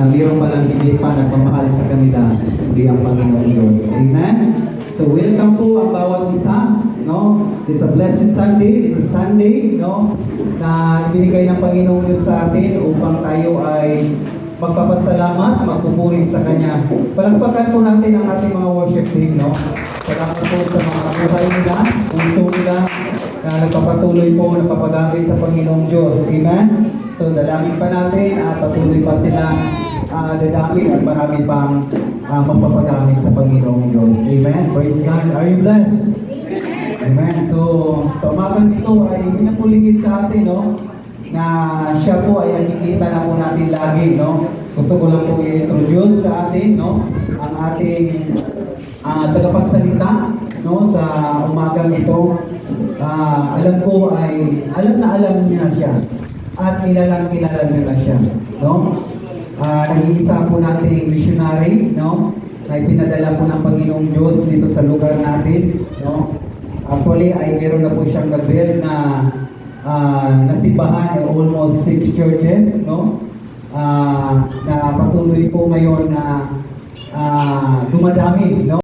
na mayroong palang higit pa nagmamahal sa kanila, kundi ang Panginoon Diyos. Amen? So welcome po ang bawat isa, no? It's a blessed Sunday, it's a Sunday, no? Na ibinigay ng Panginoon Diyos sa atin upang tayo ay magpapasalamat, magpupuri sa Kanya. Palagpakan po natin ang ating mga worship team, no? Salamat po sa mga buhay nila, puso nila, na nagpapatuloy po, nagpapagamit sa Panginoong Diyos. Amen? So, dalangin pa natin at patuloy pa sila uh, dadami at marami pang uh, magpapagamit sa Panginoong Diyos. Amen? Praise God. Are you blessed? Amen. So, sa umagang ito ay pinapuligid sa atin, no? Na siya po ay nakikita na po natin lagi, no? Gusto ko lang po i-introduce sa atin, no? Ang ating ah, tagapagsalita, no? Sa umagang ito. Ah, alam ko ay, alam na alam niya siya. At kilalang kilala niya na siya, no? Ah, nag-iisa po nating missionary, no? Na ipinadala po ng Panginoong Diyos dito sa lugar natin, no? Actually, ay meron na po siyang nag-build na ah, nasimbahan, eh, almost six churches, no? Ah, na patuloy po ngayon na ah, dumadami, no?